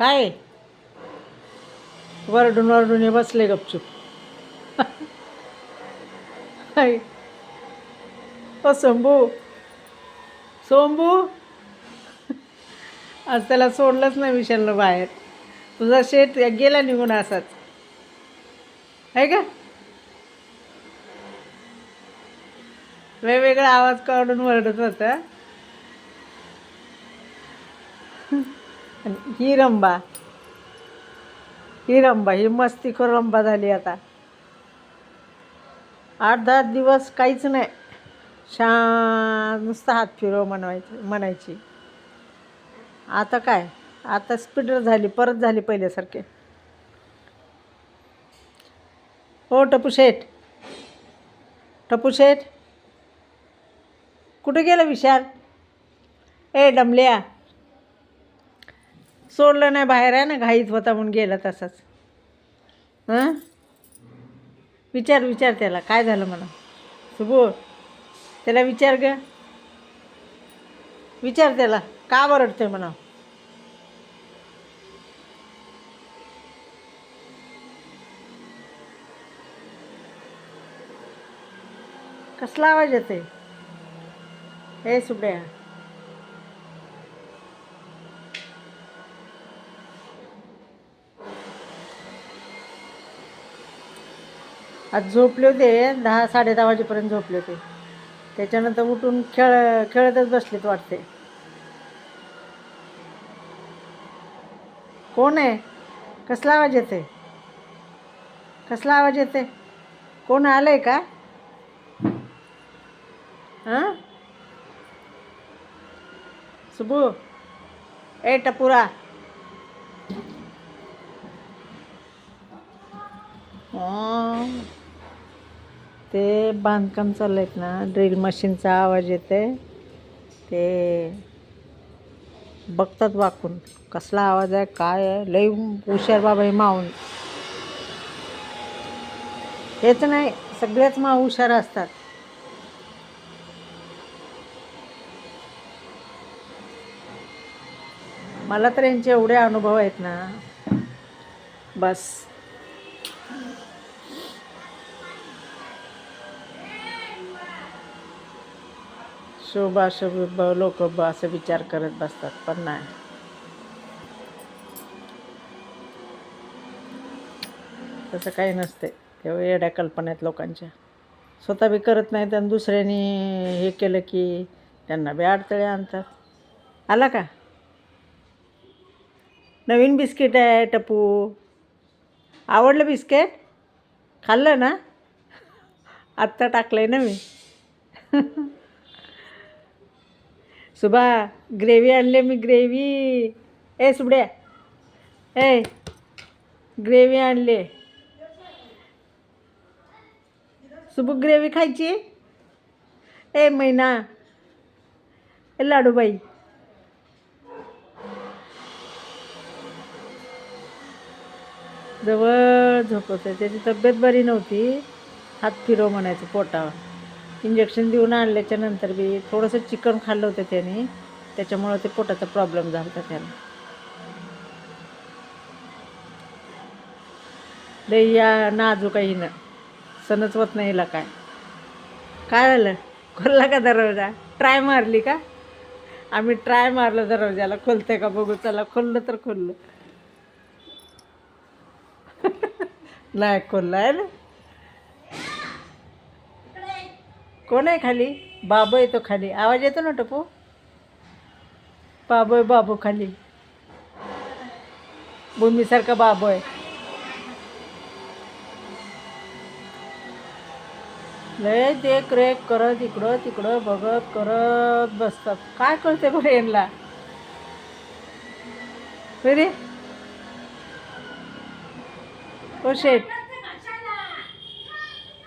काय? वरडून वरडून हे बसले गपचूप. हाय ओ शंभू सोंबू. आज त्याला सोडलंच नाही विशालनं बाहेर. तुझा शेत गेला निघून असाच. आहे का? वेगवेगळा आवाज काढून वरडत होता. आणि ही रंबा. ही रंबा ही मस्तीखोर रंबा झाली आता. आठ दहा दिवस काहीच नाही. शांत नुसतं हात फिरव म्हणायचं म्हणायची. आता काय? आता स्पीडर झाली परत झाली पहिल्यासारखे. हो टपू शेठ. टपू शेठ. कुठे गेला विशाल? ए डमल्या. सोडलं नाही बाहेर आहे ना घाईत होता म्हणून गेला तसाच. हां? विचार विचार त्याला काय झालं मला सुबो त्याला विचार ग. विचार त्याला का बरडते म्हणा कसला आवाज येते हे सुबड्या आज झोपले होते दहा साडे दहा वाजेपर्यंत झोपले होते. त्याच्यानंतर उठून खेळ खेळतच बसलेत वाटते. कोण आहे? कसला आवाज येते? कसला आवाज येते? कोण आलं आहे का? हां? सुबू ए टपुरा. हां. ते बांधकाम चाललं आहेत ना ड्रिल मशीनचा आवाज येते ते बघतात वाकून कसला आवाज आहे काय आहे लई हुशार बाबा हे माऊन हेच नाही सगळेच मा हुशार असतात. मला तर यांचे एवढे अनुभव आहेत ना बस. शुभाशुभ लोक ब असं विचार करत बसतात पण नाही. तसं काही नसते तेव्हा येड्या कल्पना आहेत लोकांच्या. स्वतः बी करत नाहीत आणि दुसऱ्यांनी हे केलं की त्यांना बी अडथळे आणतात. आला का? नवीन बिस्किट आहे टपू. आवडलं बिस्किट? खाल्लं ना? आत्ता टाकलं आहे ना मी. सुबा ग्रेव्ही आणले मी ग्रेव्ही. ए सुबड्या. ए ग्रेव्ही आणले. सुबू ग्रेव्ही खायची? ए मैना. ए लाडूबाई. जवळ झोपवते त्याची तब्येत बरी नव्हती. हात फिरव म्हणायचं पोटावर. इंजेक्शन देऊन आणल्याच्या नंतर बी थोडंसं चिकन खाल्लं होतं त्याने. त्याच्यामुळं ते पोटाचा प्रॉब्लेम झाला होता त्याला. लई या नाजूक आहे हिनं. सणच होत नाही हिला काय. काय झालं? खोलला का दरवाजा? ट्राय मारली का? आम्ही ट्राय मारलं दरवाजाला. खोलते का बघू? चला खोललं तर खोललं. नाही खोललं आहे ना? कोण आहे खाली? बाबू येतो खाली. आवाज येतो ना टपू? बाबू आहे बाबू खाली. भूमीसारखा बाबू आहे. लय देख रेख करत इकडं तिकडं बघत करत बसतात. काय करते बरं यांना? रे? ओ शेट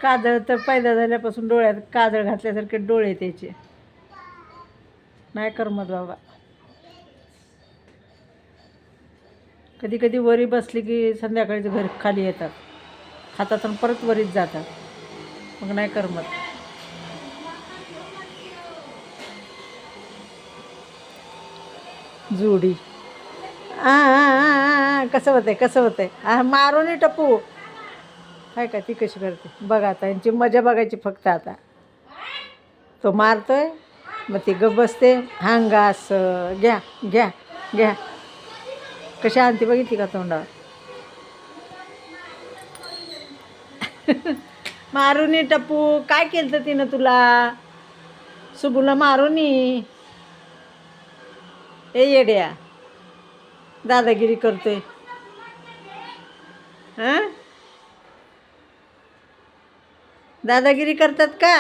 काजळ तर पैदा झाल्यापासून डोळ्यात काजळ घातल्यासारखे डोळे त्याचे. नाही करमत बाबा. कधी कधी वरी बसली की संध्याकाळीचं घर खाली येतात. खातात आणि परत वरीत जातात. मग नाही करमत. जोडी. आ, आ, आ, आ. कसं होतंय कसं होतंय? मारून टप्पू काय का? ती कशी करते? बघा आता यांची मजा बघायची फक्त आता. तो मारतोय मग ती गप बसते. हांगा असं घ्या घ्या घ्या. कशी आणते बघितली का तोंडावर? मारून टप्पू काय केलं तिनं तुला? सुबूला मारून. ये ए येड्या. दादागिरी करतोय. हां? दादागिरी करतात का?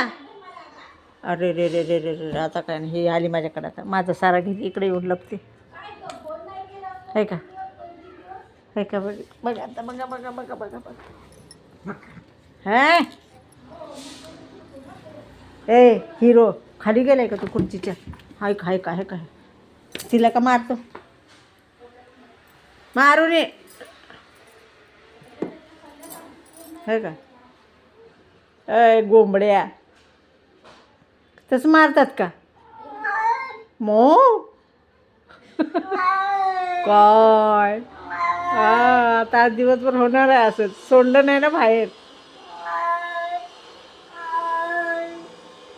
अरे रे रे रे रे रे आता काय नाही ही आली माझ्याकडे आता. माझं सारा घेतली इकडे येऊन लपते. आहे का? आहे का? बघ बघा आता बघा बघा बघा बघा बघा. हां ए हिरो खाली गेलाय का तू खुर्चीच्या? हाय का हाय का हाय का तिला का मारतो? मारू नये हाय का? अय गोंबड्या. तसं मारतात का? मो काय हा आता दिवसभर होणार आहे असं सोडलं नाही ना बाहेर.